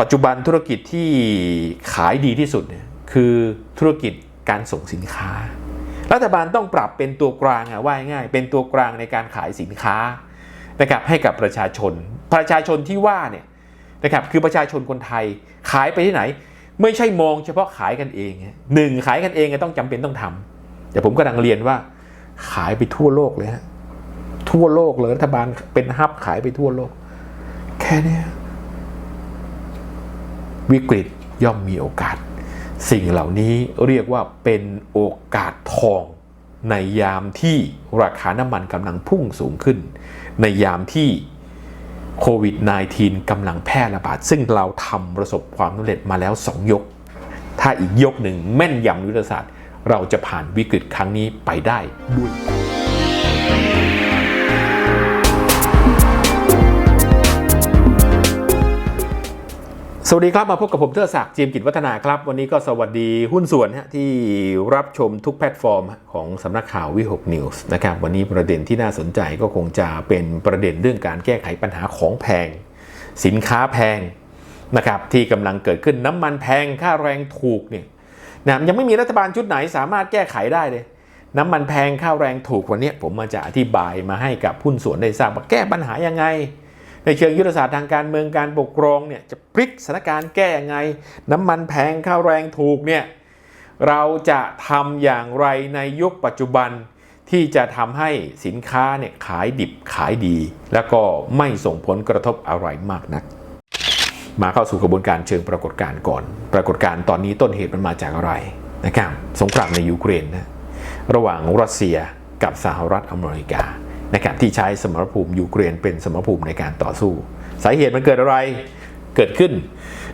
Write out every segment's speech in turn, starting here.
ปัจจุบันธุรกิจที่ขายดีที่สุดเนี่ยคือธุรกิจการส่งสินค้า รัฐบาลต้องปรับเป็นตัวกลางอะว่าง่ายเป็นตัวกลางในการขายสินค้านะครับให้กับประชาชน ประชาชนที่ว่าเนี่ยนะครับคือประชาชนคนไทยขายไปที่ไหน ไม่ใช่มองเฉพาะขายกันเองหนึ่งขายกันเองต้องจำเป็นต้องทำแต่ผมกำลังเรียนว่าขายไปทั่วโลกเลยฮะทั่วโลกเลยรัฐบาลเป็นฮับขายไปทั่วโลก แค่เนี้ย วิกฤตย่อมมีโอกาส สิ่งเหล่านี้เรียกว่าเป็นโอกาสทอง ในยามที่ราคาน้ำมันกำลังพุ่งสูงขึ้น ในยามที่โควิด -19 กำลังแพร่ระบาด ซึ่งเราทำประสบความสำเร็จมาแล้ว 2 ยก ถ้าอีกยกหนึ่งแม่นยำยุทธศาสตร์ เราจะผ่านวิกฤตครั้งนี้ไปได้ด้วย สวัสดีครับ มาพบกับผมเทอศักดิ์จีมกิจวัฒนาครับ วันนี้ก็สวัสดีหุ้นส่วนฮะที่รับชมทุกแพลตฟอร์มของสำนักข่าววิหกนิวส์นะครับวันนี้ประเด็นที่น่าสนใจก็คงจะเป็นประเด็นเรื่องการแก้ไขปัญหาของแพง สินค้าแพงนะครับที่กำลังเกิดขึ้นน้ำมันแพงค่าแรงถูกเนี่ยนะยังไม่มีรัฐบาลชุดไหนสามารถแก้ไขได้เลย น้ำมันแพงค่าแรงถูกวันนี้ผมมาจะอธิบายมาให้กับหุ้นส่วนได้ทราบว่าแก้ปัญหายังไง ในเชิงยุทธศาสตร์ทางการเมืองการปกครองเนี่ยจะพลิกสถานการณ์แก้ยังไง น้ำมันแพงข้าวแรงถูกเนี่ยเราจะทำอย่างไรในยุคปัจจุบันที่จะทำให้สินค้าเนี่ยขายดิบขายดี แล้วก็ไม่ส่งผลกระทบอะไรมากนัก มาเข้าสู่กระบวนการเชิงปรากฏการณ์ก่อน ปรากฏการณ์ตอนนี้ต้นเหตุมันมาจากอะไรนะครับสงครามในยูเครนนะระหว่างรัสเซียกับสหรัฐอเมริกา นะครับที่ใช้สมรภูมิยูเครนเป็นสมรภูมิในการต่อสู้ สาเหตุมันเกิดอะไรเกิดขึ้น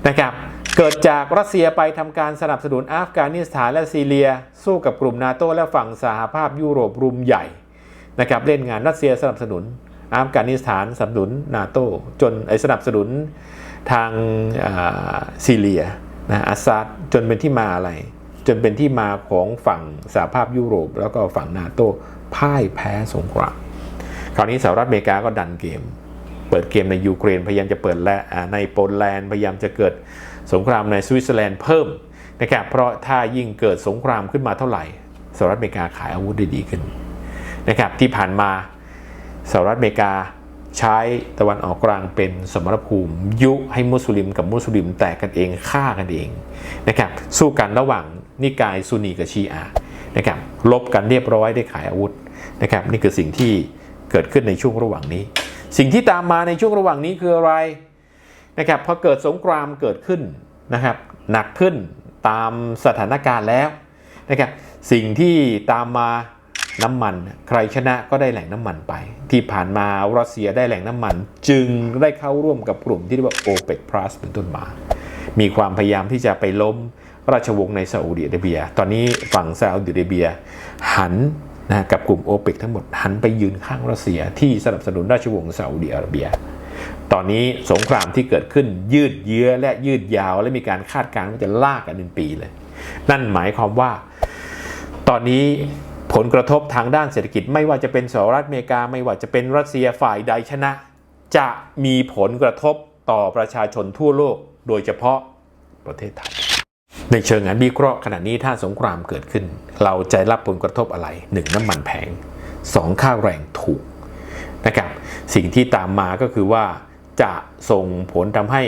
นะครับเกิดจากรัสเซียไปทำการสนับสนุนอัฟกานิสถานและซีเรีย สู้กับกลุ่มนาโตและฝั่งสหภาพยุโรปรุมใหญ่นะครับเล่นงานรัสเซียสนับสนุนอัฟกานิสถานสนับสนุนนาโตจนไอสนับสนุนทางซีเรียนะอาซาดจนเป็นที่มาอะไร จนเป็นที่มาของฝั่งสหภาพยุโรป แล้วก็ฝั่งนาโตพ่ายแพ้สงคราม ราวนี้สหรัฐอเมริกาก็ดันเกม เปิดเกมในยูเครนพยายามจะเปิดและในโปแลนด์พยายามจะเกิดสงครามในสวิตเซอร์แลนด์เพิ่มนะครับเพราะถ้ายิ่งเกิดสงครามขึ้นมาเท่าไหร่สหรัฐอเมริกาขายอาวุธได้ดีขึ้นนะครับที่ผ่านมาสหรัฐอเมริกาใช้ตะวันออกกลางเป็นสมรภูมิ ยุให้มุสลิมกับมุสลิมแตกกันเองฆ่ากันเองนะครับสู้กันระหว่างนิกายซุนีกับชีอะนะครับลบกันเรียบร้อยได้ขายอาวุธนะครับนี่คือสิ่งที่ เกิดขึ้นในช่วงระหว่างนี้ สิ่งที่ตามมาในช่วงระหว่างนี้คืออะไรนะครับพอเกิดสงครามเกิดขึ้นนะครับหนักขึ้นตามสถานการณ์แล้วนะครับสิ่งที่ตามมาน้ำมัน ใครชนะก็ได้แหล่งน้ำมันไป ที่ผ่านมารัสเซียได้แหล่งน้ำมัน จึงได้เข้าร่วมกับกลุ่มที่เรียกว่า OPEC Plus เป็นต้นมา มีความพยายามที่จะไปล้มราชวงศ์ในซาอุดิอาระเบีย ตอนนี้ฝั่งซาอุดิอาระเบียหัน นะกับกลุ่มโอเปกทั้งหมดหันไปยืนข้างรัสเซียที่สนับสนุนราชวงศ์ซาอุดิอาระเบีย ตอนนี้สงครามที่เกิดขึ้นยืดเยื้อและยืดยาว และมีการคาดการณ์ว่าจะลากกันเป็นปีเลย นั่นหมายความว่า ตอนนี้ผลกระทบทางด้านเศรษฐกิจไม่ว่าจะเป็นสหรัฐอเมริกาไม่ว่าจะเป็นรัสเซียฝ่ายใดชนะ จะมีผลกระทบต่อประชาชนทั่วโลก โดยเฉพาะประเทศไทย ในเชิงงานวิเคราะห์ขณะนี้ถ้าสงครามเกิดขึ้น เราจะรับผลกระทบอะไร 1. น้ำมันแพง 2. ค่าแรงถูกนะครับสิ่งที่ตามมาก็คือว่าจะส่งผลทำให้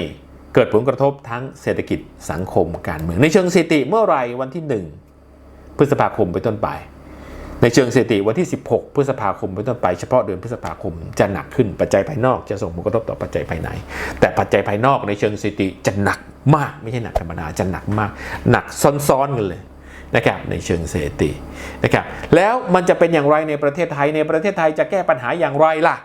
เกิดผลกระทบทั้งเศรษฐกิจสังคมการเมือง ในเชิงสถิติเมื่อไรวันที่ 1 พฤษภาคมไปต้นไป ในเชิงสถิติวันที่ 16 พฤษภาคมไปต้นไปเฉพาะเดือนพฤษภาคมจะหนักขึ้นปัจจัยภายนอกจะส่งผลกระทบต่อปัจจัยภายใน แต่ปัจจัยภายนอกในเชิงสถิติจะหนักมากไม่ใช่หนักธรรมดาจะหนักมาก หนักซ้อนๆกันเลยนะครับในเชิงสถิตินะครับแล้วมันจะเป็นอย่างไรในประเทศไทยในประเทศไทยจะแก้ปัญหาอย่างไรล่ะ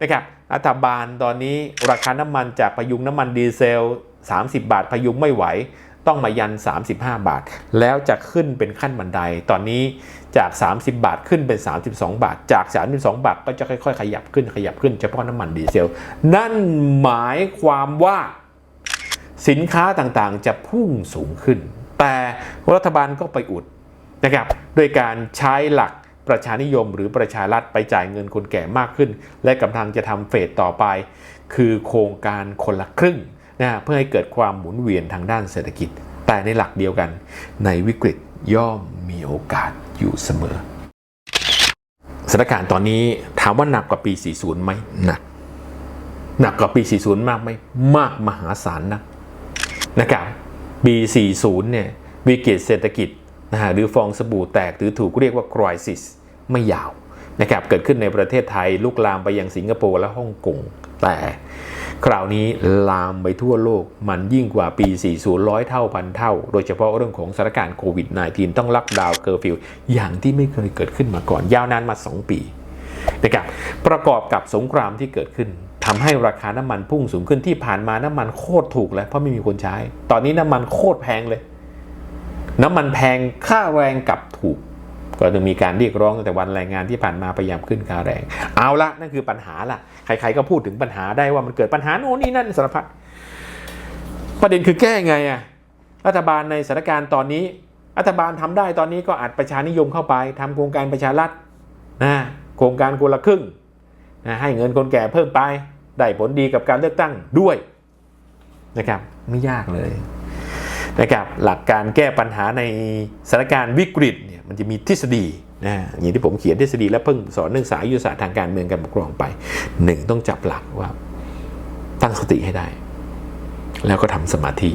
นะครับรัฐบาลตอนนี้ราคาน้ำมันจากพยุงน้ำมันดีเซล 30 บาทพยุงไม่ไหว ต้องมายัน 35 บาท แล้วจะขึ้นเป็นขั้นบันไดตอนนี้ จาก 30 บาทขึ้นเป็น 32 บาท จาก 32 บาทก็จะค่อยๆ ขยับขึ้นขยับขึ้นเฉพาะน้ำมันดีเซล นั่นหมายความว่าสินค้าต่างๆ จะพุ่งสูงขึ้น แต่รัฐบาลก็ไปอุดนะครับด้วยการใช้หลักประชานิยมหรือประชารัฐไปจ่ายเงินคนแก่มากขึ้น และกำลังจะทำเฟสต่อไป คือโครงการคนละครึ่งนะเพื่อให้เกิดความหมุนเวียนทางด้านเศรษฐกิจ แต่ในหลักเดียวกันในวิกฤต ย่อมมีโอกาสอยู่เสมอสถานการณ์ตอนนี้ถามว่าหนักกว่าปี 40ไหมหนักหนักกว่าปี 40 มากไหมมากมหาศาลนะนะครับปี 40 เนี่ยวิกฤตเศรษฐกิจนะฮะหรือฟองสบู่แตกหรือถูกเรียกว่าคริสิสไม่ยาว นะครับเกิดขึ้นในประเทศไทยลุกลามไปยังสิงคโปร์และฮ่องกงแต่คราวนี้ลามไปทั่วโลกมันยิ่งกว่าปี 40 ร้อยเท่าพันเท่า โดยเฉพาะเรื่องของสถานการณ์โควิด -19 ต้องลักดาวน์เคอร์ฟิวอย่างที่ไม่เคยเกิดขึ้นมาก่อน ยาวนานมา 2 ปีนะครับประกอบกับสงครามที่เกิดขึ้นทำให้ราคาน้ำมันพุ่งสูงขึ้นที่ผ่านมาน้ำมันโคตรถูกแล้วเพราะไม่มีคนใช้ ตอนนี้น้ำมันโคตรแพงเลย น้ำมันแพงค่าแรงกับถูก ก็จะมีการเรียกร้องตั้งแต่วันแรงงานที่ผ่านมาพยายามขึ้นค่าแรง เอาละนั่นคือปัญหาละใครๆก็พูดถึงปัญหาได้ว่ามันเกิดปัญหาโน่นนี่นั่นสารพัดประเด็นคือแก้ไงอะรัฐบาลในสถานการณ์ตอนนี้ รัฐบาลทำได้ตอนนี้ก็อัดประชานิยมเข้าไปทำโครงการประชารัฐนะโครงการคนละครึ่งนะให้เงินคนแก่เพิ่มไปได้ผลดีกับการเลือกตั้งด้วยนะครับไม่ยากเลย นะครับหลักการแก้ปัญหาในสถานการณ์วิกฤตเนี่ยมันจะมีทฤษฎีนะอย่างที่ผมเขียนทฤษฎีและเพิ่งสอนเรื่องสายยุทธศาสตร์ทางการเมืองการปกครองไปหนึ่งต้องจับหลักว่าตั้งสติให้ได้ แล้วก็ทำสมาธิ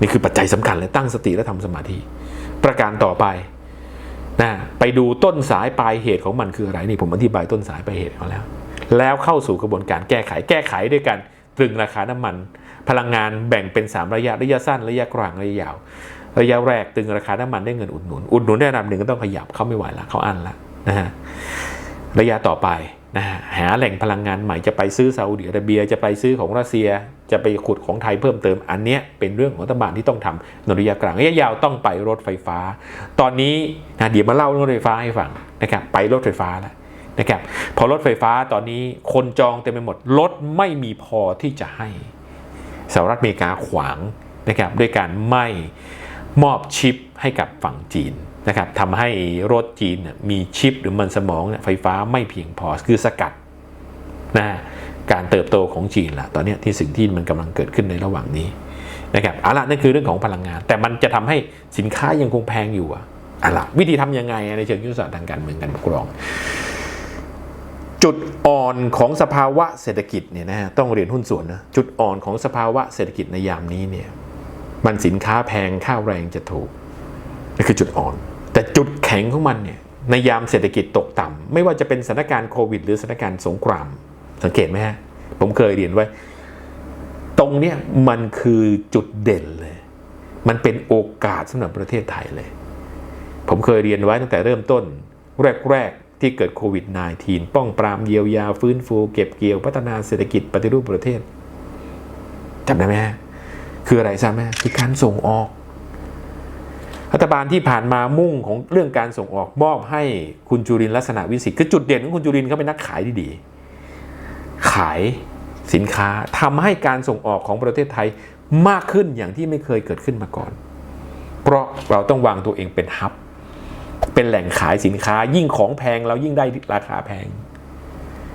นี่คือปัจจัยสำคัญเลยตั้งสติและทำสมาธิ ประการต่อไปนะไปดูต้นสายปลายเหตุของมันคืออะไรนี่ผมอธิบายต้นสายปลายเหตุเขาแล้ว แล้วเข้าสู่กระบวนการแก้ไขแก้ไขด้วยการตรึงราคาน้ำมัน พลังงานแบ่งเป็น 3 ระยะระยะสั้นระยะกลางระยะยาว ระยะแรกตึงราคาน้ำมันได้เงินอุดหนุน อุดหนุนได้ระดับหนึ่งก็ต้องขยับเขาไม่ไหวละเขาอั้นละนะฮะระยะต่อไปนะฮะหาแหล่งพลังงานใหม่จะไปซื้อซาอุดิอาระเบีย จะไปซื้อของรัสเซีย จะไปขุดของไทยเพิ่มเติม อันเนี้ยเป็นเรื่องของรัฐบาลที่ต้องทำในระยะกลางระยะยาวต้องไปรถไฟฟ้า ตอนนี้นะเดี๋ยวมาเล่าเรื่องรถไฟฟ้าให้ฟังนะครับไปรถไฟฟ้าแล้วนะครับพอรถไฟฟ้าตอนนี้คนจองเต็มไปหมดรถไม่มีพอที่จะให้ สหรัฐอเมริกาขวางนะครับด้วยการไม่มอบชิปให้กับฝั่งจีนนะครับทำให้รถจีนมีชิปหรือมันสมองไฟฟ้าไม่เพียงพอคือสกัดนะการเติบโตของจีนละตอนนี้ที่สิ่งที่มันกำลังเกิดขึ้นในระหว่างนี้นะครับเอาละนั่นคือเรื่องของพลังงาน แต่มันจะทำให้สินค้ายังคงแพงอยู่อะเอาละวิธีทำยังไงในเชิงยุทธศาสตร์ทางการเมืองการปกครอง จุดอ่อนของสภาวะเศรษฐกิจเนี่ยนะฮะต้องเรียนหุ้นส่วนนะจุดอ่อนของสภาวะเศรษฐกิจในยามนี้เนี่ยมันสินค้าแพงข้าวแรงจะถูกนี่คือจุดอ่อน แต่จุดแข็งของมันเนี่ยในยามเศรษฐกิจตกต่ำไม่ว่าจะเป็นสถานการณ์โควิด หรือสถานการณ์สงคราม สังเกตไหมฮะผมเคยเรียนไว้ ตรงเนี้ยมันคือจุดเด่นเลย มันเป็นโอกาสสำหรับประเทศไทยเลย ผมเคยเรียนไว้ตั้งแต่เริ่มต้น แรก ที่เกิดโควิด -19 ป้องปรามเยียวยาฟื้นฟูเก็บเกี่ยวพัฒนาเศรษฐกิจปฏิรูปประเทศจำได้ไหมฮะคืออะไรทราบไหมคือการส่งออก รัฐบาลที่ผ่านมามุ่งของเรื่องการส่งออกมอบให้คุณจุรินลักษณะวิสิทธิ์คือจุดเด่นของคุณจุรินเขาเป็นนักขายที่ดีขายสินค้าทำให้การส่งออกของประเทศไทยมากขึ้นอย่างที่ไม่เคยเกิดขึ้นมาก่อน เพราะเราต้องวางตัวเองเป็นฮับ เป็นแหล่งขายสินค้า ยิ่งของแพงเรายิ่งได้ราคาแพง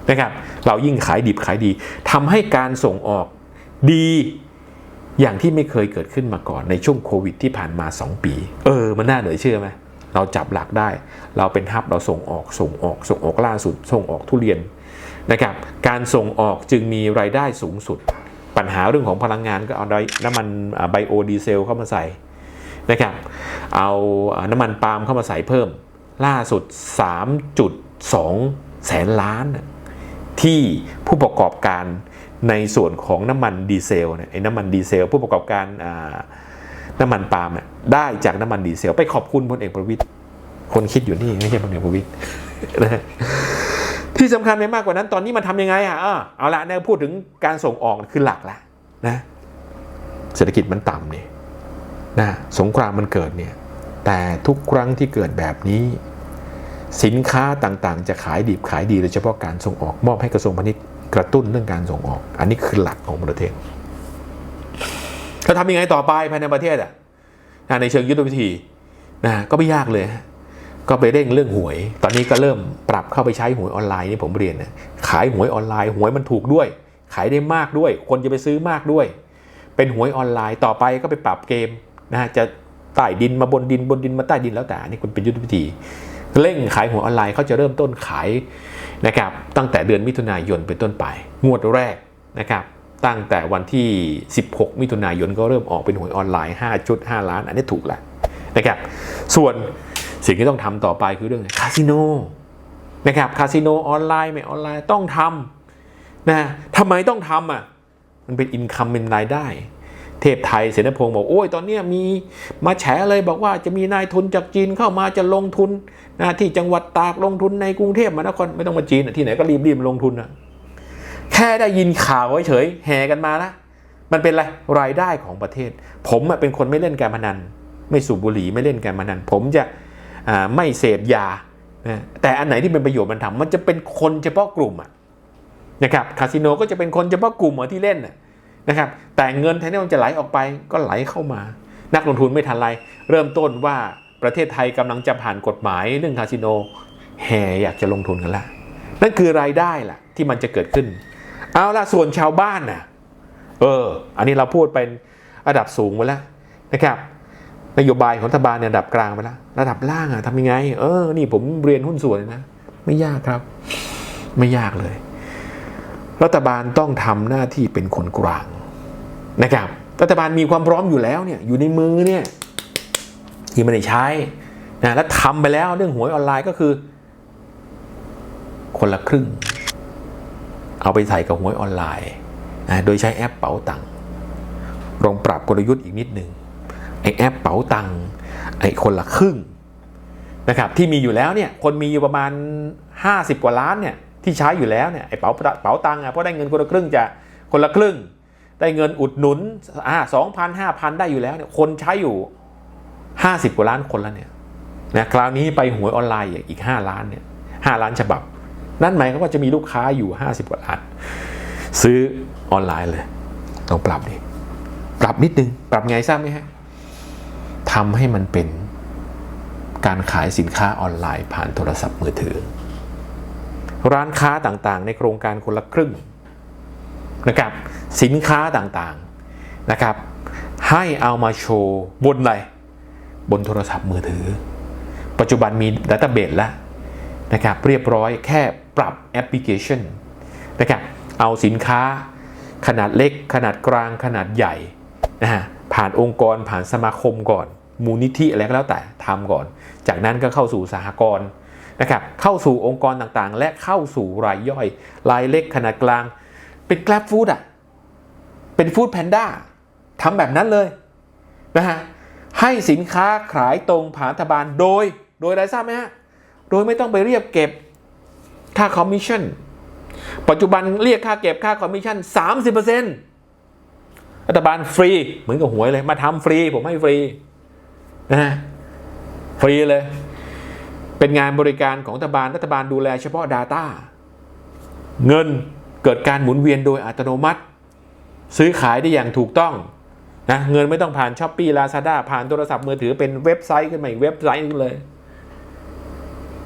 นะครับเรายิ่งขายดิบขายดีทำให้การส่งออกดีอย่างที่ไม่เคยเกิดขึ้นมาก่อนในช่วงโควิดที่ผ่านมา 2 ปี เออ มันน่าเหนือเชื่อไหมเราจับหลักได้ เราเป็นฮับเราส่งออกส่งออก ส่งออกล่าสุด ส่งออกทุเรียนนะครับ การส่งออกจึงมีรายได้สูงสุด ปัญหาเรื่องของพลังงานก็เอาน้ำมันไบโอดีเซลเข้ามาใส่ นะครับ เอาน้ำมันปาล์มเข้ามาใส่เพิ่ม ล่าสุด 3.2 แสนล้าน ที่ผู้ประกอบการในส่วนของน้ำมันดีเซลเนี่ยไอ้น้ำมันดีเซล ผู้ประกอบการน้ำมันปาล์มเนี่ยได้จากน้ำมันดีเซล ไปขอบคุณพลเอกประวิตยคนคิดอยู่นี่ไม่ใช่พลเอกประวิตยนะที่สำคัญไปมากกว่านั้นตอนนี้มันทำยังไงอะเอาละเนี่ยพูดถึงการส่งออกคือหลักละนะเศรษฐกิจมันต่ำเนี่ย นะสงครามมันเกิดเนี่ยแต่ทุกครั้งที่เกิดแบบนี้ สินค้าต่างๆ จะขายดีขายดีโดยเฉพาะการส่งออกมอบให้กระทรวงพาณิชย์กระตุ้นเรื่องการส่งออก อันนี้คือหลักของประเทศจะทำยังไงต่อไปภายในประเทศอะในเชิงยุทธวิธีนะก็ไม่ยากเลย ก็ไปเร่งเรื่องหวย ตอนนี้ก็เริ่มปรับเข้าไปใช้หวยออนไลน์นี่ผมเรียนนะขายหวยออนไลน์ หวยมันถูกด้วย ขายได้มากด้วย คนจะไปซื้อมากด้วย เป็นหวยออนไลน์ต่อไปก็ไปปรับเกม นะฮะจะใต้ดินมาบนดินบนดินมาใต้ดินแล้วแต่นี่คุณเป็นยุทธวิธี เร่งขายหัวออนไลน์เขาจะเริ่มต้นขายนะครับตั้งแต่เดือนมิถุนายนเป็นต้นไป งวดแรกนะครับตั้งแต่วันที่ 16 มิถุนายนก็เริ่มออกเป็นหวยออนไลน์5จุด5ล้าน อันนี้ถูกแล้วนะครับส่วนสิ่งที่ต้องทำต่อไปคือเรื่องคาสิโนนะครับคาสิโนออนไลน์ไม่ออนไลน์ต้องทำนะทำไมต้องทำอะมันเป็นอินคัมเป็นรายได้ เทพไทยเสนาพงศ์บอกโอ้ยตอนนี้มีมาแฉเลยบอกว่าจะมีนายทุนจากจีนเข้ามาจะลงทุนนะที่จังหวัดตากลงทุนในกรุงเทพมหานครไม่ต้องมาจีนที่ไหนก็รีบๆลงทุนนะแค่ได้ยินข่าวเฉยๆแห่กันมานะมันเป็นอะไรรายได้ของประเทศ ผมเป็นคนไม่เล่นการพนัน ไม่สูบบุหรี่ไม่เล่นการพนัน ผมจะไม่เสพยานะแต่อันไหนที่เป็นประโยชน์มันทำมันจะเป็นคนเฉพาะกลุ่มะนะครับคาสิโนก็จะเป็นคนเฉพาะกลุ่มที่เล่นะ นะครับแต่เงินแทนที่มันจะไหลออกไปก็ไหลเข้ามา นักลงทุนไม่ทันไร เริ่มต้นว่าประเทศไทยกำลังจะผ่านกฎหมายเรื่องคาสิโนแห่อยากจะลงทุนกันละนั่นคือรายได้ล่ะที่มันจะเกิดขึ้น เอาละส่วนชาวบ้านน่ะเออ อันนี้เราพูดเป็นระดับสูงไปแล้วนะครับนโยบายของรัฐบาลเนี่ยระดับกลางไปแล้ว ระดับล่างอะทำยังไง เออ นี่ผมเรียนหุ้นส่วนเลยนะ ไม่ยากครับ ไม่ยากเลย รัฐบาลต้องทำหน้าที่เป็นคนกลาง นะครับรัฐบาลมีความพร้อมอยู่แล้วเนี่ยอยู่ในมือเนี่ยที่ไม่ได้ใช้นะแล้วทำไปแล้วเรื่องหวยออนไลน์ก็คือ คนละครึ่ง เอาไปใส่กับหวยออนไลน์นะโดยใช้แอปเป๋าตังค์ลองปรับกลยุทธ์อีกนิดหนึ่งไอแอปเป๋าตังค์ไอคนละครึ่งนะครับที่มีอยู่แล้วเนี่ยคนมีอยู่ประมาณ 50 กว่าล้านเนี่ยที่ใช้อยู่แล้วเนี่ยไอเป๋าเป๋าตังค์อะเพราะได้เงินคนละครึ่งจะคนละครึ่ง ได้เงินอุดหนุนอ่าสองพันห้าพันได้อยู่แล้วเนี่ยคนใช้อยู่50กว่าล้านคนแล้วเนี่ยนะคราวนี้ไปหวยออนไลน์อีก5ล้านเนี่ยห้าล้านฉบับ นั่นหมายความว่าจะมีลูกค้าอยู่50กว่าล้าน ซื้อออนไลน์เลย ต้องปรับดิปรับนิดนึง ปรับไงทราบไหมฮะทำให้มันเป็นการขายสินค้าออนไลน์ผ่านโทรศัพท์มือถือ ร้านค้าต่างๆ ในโครงการคนละครึ่ง นะครับสินค้าต่างๆนะครับ ให้เอามาโชว์บนอะไรบนโทรศัพท์มือถือ ปัจจุบันมีดัตเตอร์เบสแล้วนะครับเรียบร้อยแค่ปรับแอปพลิเคชันนะครับเอาสินค้าขนาดเล็ก ขนาดกลางขนาดใหญ่นะฮะผ่านองค์กรผ่านสมาคมก่อน มูลนิธิอะไรก็แล้วแต่ทำก่อน จากนั้นก็เข้าสู่สหกรณ์นะครับเข้าสู่องค์กรต่างๆ และเข้าสู่รายย่อย รายเล็กขนาดกลาง เป็น Grab Food อะ เป็น Food Panda ทำแบบนั้นเลยนะฮะให้สินค้าขายตรงผ่านรัฐบาลโดย โดยอะไรทราบไหมฮะ โดยไม่ต้องไปเรียกเก็บค่าคอมมิชชั่น ปัจจุบันเรียกค่าเก็บค่าคอมมิชชั่น 30%รัฐบาลฟรีเหมือนกับหวยเลย มาทำฟรี ผมให้ฟรีนะฮะฟรีเลย เป็นงานบริการของรัฐบาลรัฐบาลดูแลเฉพาะ Data เงิน เกิดการหมุนเวียนโดยอัตโนมัติ ซื้อขายได้อย่างถูกต้องนะเงินไม่ต้องผ่านช้อปปี้ลาซาด้าผ่านโทรศัพท์มือถือเป็นเว็บไซต์ขึ้นมาอีกเว็บไซต์นึงเลย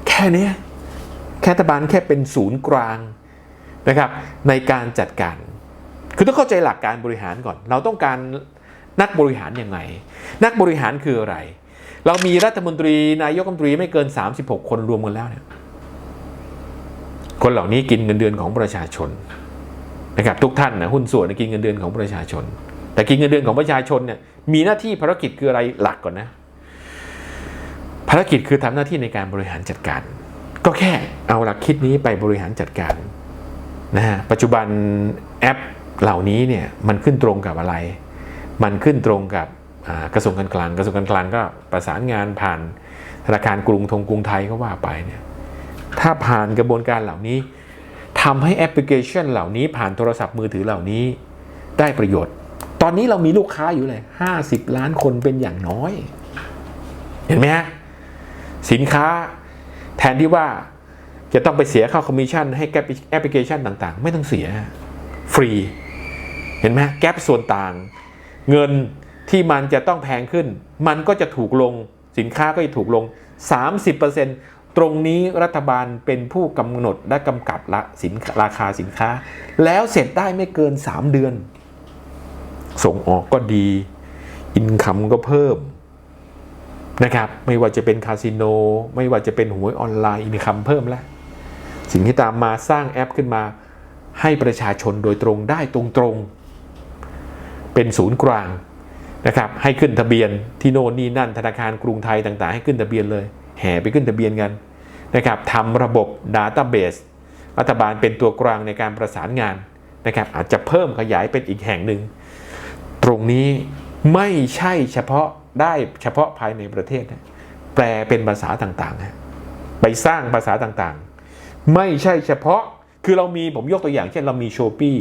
แค่นี้แค่รัฐบาลแค่เป็นศูนย์กลางนะครับในการจัดการ คือต้องเข้าใจหลักการบริหารก่อน เราต้องการนักบริหารยังไง นักบริหารคืออะไร เรามีรัฐมนตรีนายกรัฐมนตรีไม่เกิน 36 คนรวมกันแล้วเนี่ย คนเหล่านี้กินเงินเดือนของประชาชนนะครับทุกท่านนะหุ้นส่วนกินเงินเดือนของประชาชน แต่กินเงินเดือนของประชาชนเนี่ยมีหน้าที่ภารกิจคืออะไรหลักก่อนนะ ภารกิจคือทำหน้าที่ในการบริหารจัดการ ก็แค่เอาหลักคิดนี้ไปบริหารจัดการนะฮะปัจจุบันแอปเหล่านี้เนี่ยมันขึ้นตรงกับอะไร มันขึ้นตรงกับกระทรวงการคลังกระทรวงการคลังก็ประสานงานผ่านธนาคารกรุงธงกรุงไทยก็ว่าไปเนี่ย ถ้าผ่านกระบวนการเหล่านี้ทำให้แอปพลิเคชันเหล่านี้ผ่านโทรศัพท์มือถือเหล่านี้ได้ประโยชน์ ตอนนี้เรามีลูกค้าอยู่เลย 50 ล้านคนเป็นอย่างน้อย เห็นไหมฮะ สินค้าแทนที่ว่าจะต้องไปเสียค่าคอมมิชชั่นให้แอปพลิเคชันต่างๆ ไม่ต้องเสีย ฟรี เห็นไหมแก๊ปส่วนต่าง เงินที่มันจะต้องแพงขึ้น มันก็จะถูกลงสินค้าก็จะถูกลง 30% ตรงนี้รัฐบาลเป็นผู้กำหนดและกำกับละสินราคาสินค้า แล้วเสร็จได้ไม่เกิน 3 เดือน ส่งออกก็ดี อินคัมก็เพิ่มนะครับ ไม่ว่าจะเป็นคาสิโน ไม่ว่าจะเป็นหวยออนไลน์อินคัมเพิ่มแล้ว สิ่งที่ตามมาสร้างแอปขึ้นมา ให้ประชาชนโดยตรงได้ตรงๆ เป็นศูนย์กลางนะครับ ให้ขึ้นทะเบียนที่โน่นนี่นั่นธนาคารกรุงไทยต่าง ๆ ให้ขึ้นทะเบียนเลย แห่ไปขึ้นทะเบียนกันนะครับทำระบบ Database รัฐบาลเป็นตัวกลางในการประสานงานนะครับอาจจะเพิ่มขยายเป็นอีกแห่งหนึ่ง ตรงนี้ไม่ใช่เฉพาะได้เฉพาะภายในประเทศนะแปลเป็นภาษาต่างๆฮะไปสร้างภาษาต่างๆ ไม่ใช่เฉพาะคือเรามีผมยกตัวอย่างเช่นเรามีโชปี้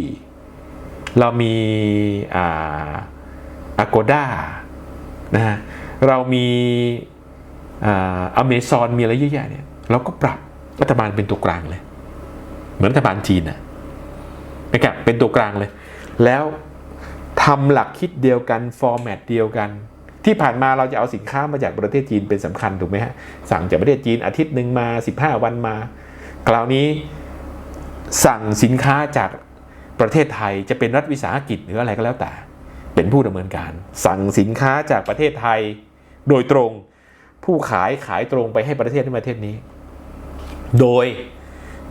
เรามีอา Agoda นะฮะเรามี อเมซอนมีอะไรเยอะแยะเนี่ยเราก็ปรับรัฐบาลเป็นตัวกลางเลย เหมือนรัฐบาลจีนนะนะครับเป็นตัวกลางเลย แล้วทำหลักคิดเดียวกันฟอร์แมตเดียวกัน ที่ผ่านมาเราจะเอาสินค้ามาจากประเทศจีนเป็นสำคัญถูกไหมฮะสั่งจากประเทศจีนอาทิตย์หนึ่งมา 15 วันมา คราวนี้สั่งสินค้าจากประเทศไทยจะเป็นรัฐวิสาหกิจหรืออะไรก็แล้วแต่ เป็นผู้ดำเนินการ สั่งสินค้าจากประเทศไทยโดยตรง ผู้ขายขายตรงไปให้ประเทศในประเทศนี้ โดย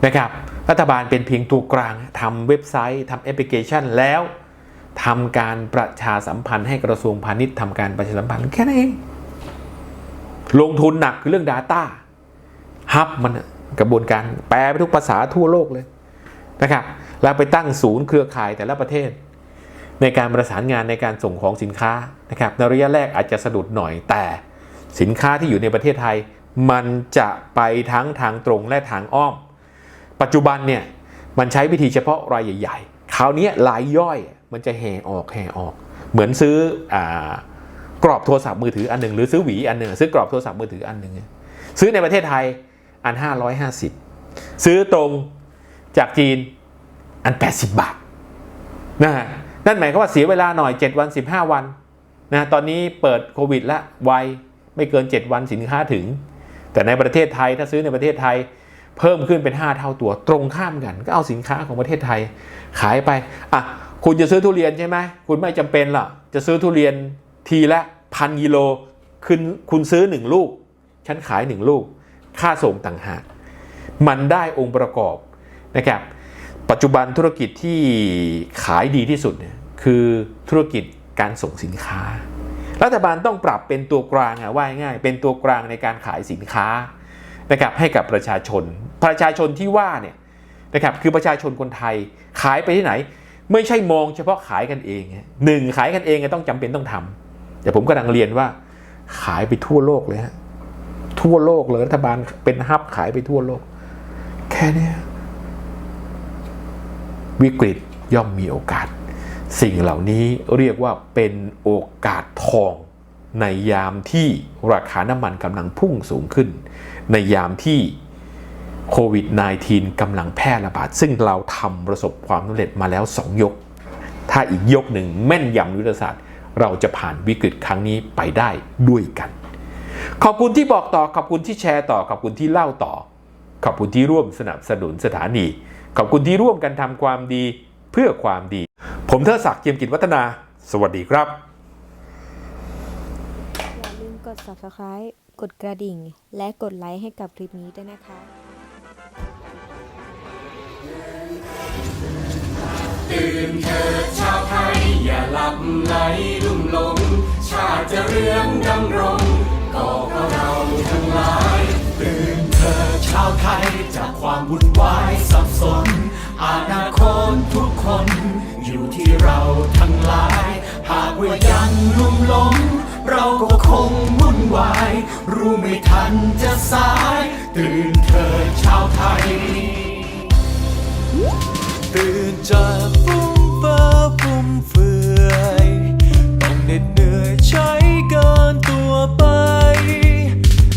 นะครับรัฐบาลเป็นเพียงตัวกลางทำเว็บไซต์ทำแอปพลิเคชันแล้วทำการประชาสัมพันธ์ให้กระทรวงพาณิชย์ทำการประชาสัมพันธ์แค่นั้นเอง ลงทุนหนักคือเรื่อง Data ฮับมันกระบวนการแปลไปทุกภาษาทั่วโลกเลยนะครับแล้วไปตั้งศูนย์เครือข่ายแต่ละประเทศ ในการประสานงานในการส่งของสินค้านะครับในระยะแรกอาจจะสะดุดหน่อยแต่ สินค้าที่อยู่ในประเทศไทย มันจะไปทั้งทางตรงและทางอ้อม ปัจจุบันเนี่ยมันใช้วิธีเฉพาะรายใหญ่ๆ คราวนี้รายย่อยมันจะแห่ออกแห่ออก เหมือนซื้ออกรอบโทรศัพท์มือถืออันหนึ่งหรือซื้อหวีอันหนึ่งซื้อกรอบโทรศัพท์มือถืออันหนึ่งซื้อในประเทศไทยอัน 550 ซื้อตรงจากจีนอัน 80 บาทนะฮะนั่นหมายความว่าเสียเวลาหน่อย 7 วัน 15 วันนะตอนนี้เปิดโควิดละไว ไม่เกิน 7 วันสินค้าถึง แต่ในประเทศไทยถ้าซื้อในประเทศไทยเพิ่มขึ้นเป็น 5 เท่าตัวตรงข้ามกัน ก็เอาสินค้าของประเทศไทยขายไปอะคุณจะซื้อทุเรียนใช่ไหมคุณไม่จำเป็นหรอกจะซื้อทุเรียนทีละพันกิโลคุณคุณซื้อ 1 ลูก ฉันขาย 1 ลูก ค่าส่งต่างหากมันได้องค์ประกอบนะครับปัจจุบันธุรกิจที่ขายดีที่สุดเนี่ยคือธุรกิจการส่งสินค้า รัฐบาลต้องปรับเป็นตัวกลางอะว่าง่ายเป็นตัวกลางในการขายสินค้านะครับให้กับประชาชน ประชาชนที่ว่าเนี่ยนะครับคือประชาชนคนไทยขายไปที่ไหน ไม่ใช่มองเฉพาะขายกันเองหนึ่งขายกันเองต้องจำเป็นต้องทำแต่ผมกำลังเรียนว่าขายไปทั่วโลกเลยฮะทั่วโลกเลยรัฐบาลเป็นฮับขายไปทั่วโลก แค่นี้วิกฤตย่อมมีโอกาส สิ่งเหล่านี้เรียกว่าเป็นโอกาสทองในยามที่ราคาน้ำมันกำลังพุ่งสูงขึ้น ในยามที่โควิด -19 กำลังแพร่ระบาด ซึ่งเราทำประสบความสำเร็จมาแล้ว 2 ยก ถ้าอีกยกหนึ่งแม่นยำยุทธศาสตร์ เราจะผ่านวิกฤตครั้งนี้ไปได้ด้วยกัน ขอบคุณที่บอกต่อ ขอบคุณที่แชร์ต่อ ขอบคุณที่เล่าต่อ ขอบคุณที่ร่วมสนับสนุนสถานี ขอบคุณที่ร่วมกันทำความดีเพื่อความดี ผมเทอศักดิ์เจียมกิจวัฒนา สวัสดีครับ อย่าลืมกด subscribe กดกระดิ่ง และกดไลค์ให้กับคลิปนี้ด้วยนะคะชาวไทย อย่าหลับไหลลุ่มหลง ชาติจะเรืองดำรงก็เพราะเราทั้งหลายตื่นเถิดชาวไทยจากความวุ่นวายสับสนอนาคต กว่ายังลุ่มหลงเราก็คงวุ่นวาย รู้ไม่ทันจะสาย ตื่นเถิดชาวไทย ตื่นจากฟุ้งเฟ้อฟุ่มเฟือยต้องเหน็ดเหนื่อยใช้เกินตัวไป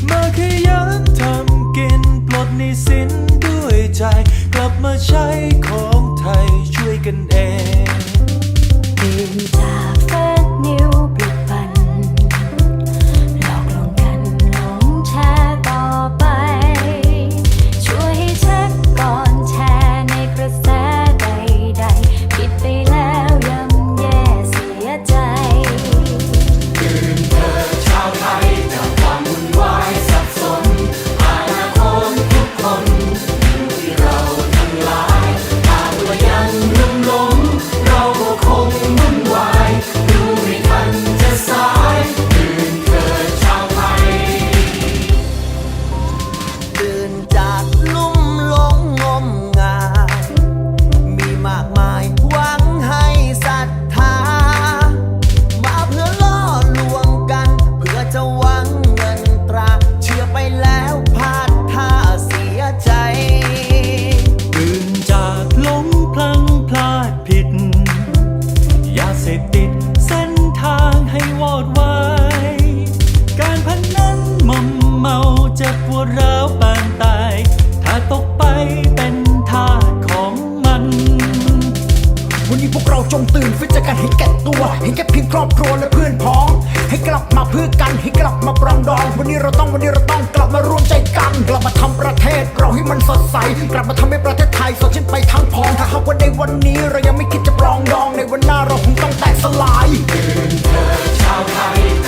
มาขยันทำกินปลดหนี้สินด้วยใจ กลับมาใช้ของไทยช่วยกันเองตื่น กลับมาทำประเทศเราให้มันสดใส กลับมาทำให้ประเทศไทยสดชื่นไปทั้งพองถ้าหากว่าในวันนี้เรายังไม่คิดจะปรองดองในวันหน้าเราคงต้องแตกสลายคืนเธอชาวไทย